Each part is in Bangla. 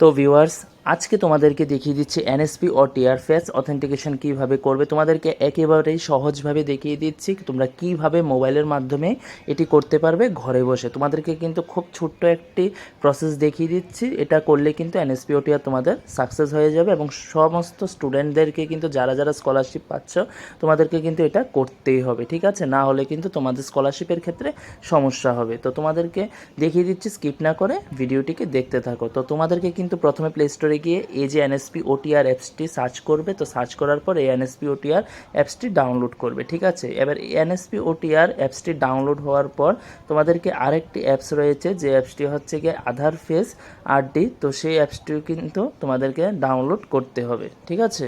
তো ভিউয়ার্স আজকে তোমাদেরকে দেখিয়ে দিচ্ছি NSP O TR face authentication কীভাবে করবে। তোমাদেরকে একেবারেই সহজভাবে দেখিয়ে দিচ্ছি তোমরা কীভাবে মোবাইলের মাধ্যমে এটি করতে পারবে ঘরে বসে। তোমাদেরকে কিন্তু খুব ছোট্ট একটি প্রসেস দেখিয়ে দিচ্ছি। এটা করলে কিন্তু এনএসপি ও টিআর তোমাদের সাকসেস হয়ে যাবে এবং সমস্ত স্টুডেন্টদেরকে কিন্তু যারা যারা স্কলারশিপ পাচ্ছ, তোমাদেরকে কিন্তু এটা করতেই হবে, ঠিক আছে? না হলে কিন্তু তোমাদের স্কলারশিপের ক্ষেত্রে সমস্যা হবে। তো তোমাদেরকে দেখিয়ে দিচ্ছি স্কিপ না করে ভিডিওটিকে দেখতে থাকো। তো তোমাদেরকে কিন্তু প্রথমে প্লে স্টোরে গিয়ে এই যে এনএসপি ওটিআর অ্যাপসটি সার্চ করবে, তো সার্চ করার পর এই এনএসপি ওটিআর অ্যাপসটি ডাউনলোড করবে, ঠিক আছে? এবার এনএসপি ওটিআর অ্যাপসটি ডাউনলোড হওয়ার পর তোমাদেরকে আরেকটি অ্যাপস রয়েছে, যে অ্যাপসটি হচ্ছে গিয়ে আধার ফেস আরডি তো সেই অ্যাপসটিও কিন্তু তোমাদেরকে ডাউনলোড করতে হবে, ঠিক আছে?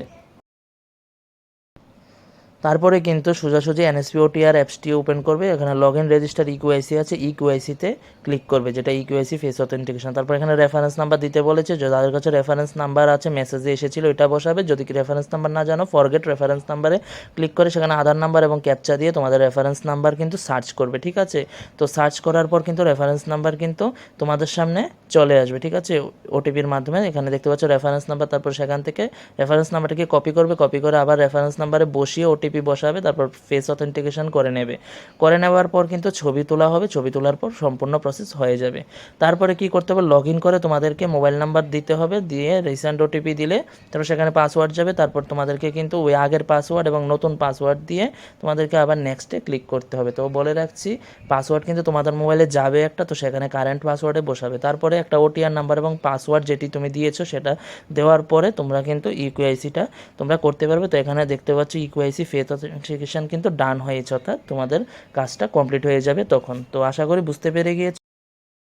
তারপরে কিন্তু সোজাসুজি এনএসপি ওটিআর অ্যাপসটি ওপেন করবে। এখানে লগ ইন রেজিস্টার ইকুআইসি আছে। ইকুআইসিতে ক্লিক করবে, যেটা ইকুআইসি ফেস অথেন্টিকেশন তারপর এখানে রেফারেন্স নাম্বার দিতে বলেছে যাদের কাছে রেফারেন্স নাম্বার আছে মেসেজে এসেছিল, এটা বসাবে। যদি কি রেফারেন্স নাম্বার না জানো ফরগেট রেফারেন্স নাম্বারে ক্লিক করে সেখানে আধার নাম্বার এবং ক্যাপচা দিয়ে তোমাদের রেফারেন্স নাম্বার কিন্তু সার্চ করবে, ঠিক আছে? তো সার্চ করার পর কিন্তু রেফারেন্স নাম্বার কিন্তু তোমাদের সামনে চলে আসবে, ঠিক আছে? ওটিপির মাধ্যমে এখানে দেখতে পাচ্ছ রেফারেন্স নাম্বার তারপর সেখান থেকে রেফারেন্স নাম্বারটাকে কপি করবে। কপি করে আবার রেফারেন্স নাম্বারে বসিয়ে ওটিপি বসাবে, তারপর ফেস অথেন্টিকেশন করে নেবে। করে নেওয়ার পর কিন্তু ছবি তোলা হবে, ছবি তোলার পর সম্পূর্ণ প্রসেস হয়ে যাবে। তারপরে কি করতে হবে? লগ ইন করে তোমাদেরকে মোবাইল নাম্বার দিতে হবে, দিয়ে রিসেন্ট ওটিপি দিলে তারপর সেখানে পাসওয়ার্ড যাবে, তারপর তোমাদেরকে কিন্তু ওই আগের পাসওয়ার্ড এবং নতুন পাসওয়ার্ড দিয়ে তোমাদেরকে আবার নেক্সটে ক্লিক করতে হবে। তো বলে রাখছি পাসওয়ার্ড কিন্তু তোমাদের মোবাইলে যাবে একটা, তো সেখানে কারেন্ট পাসওয়ার্ডে বসাবে। তারপরে একটা ওটিআর নাম্বার এবং পাসওয়ার্ড যেটি তুমি দিয়েছ, সেটা দেওয়ার পরে তোমরা কিন্তু ইকুআইসিটা তোমরা করতে পারবে। তো এখানে দেখতে পাচ্ছ ইকুআইসি অথেন্টিকেশন কিন্তু ডান হয়েছে, অর্থাৎ তোমাদের কাজটা কমপ্লিট হয়ে যাবে তখন। তো আশা করি বুঝতে পেরে গিয়েছো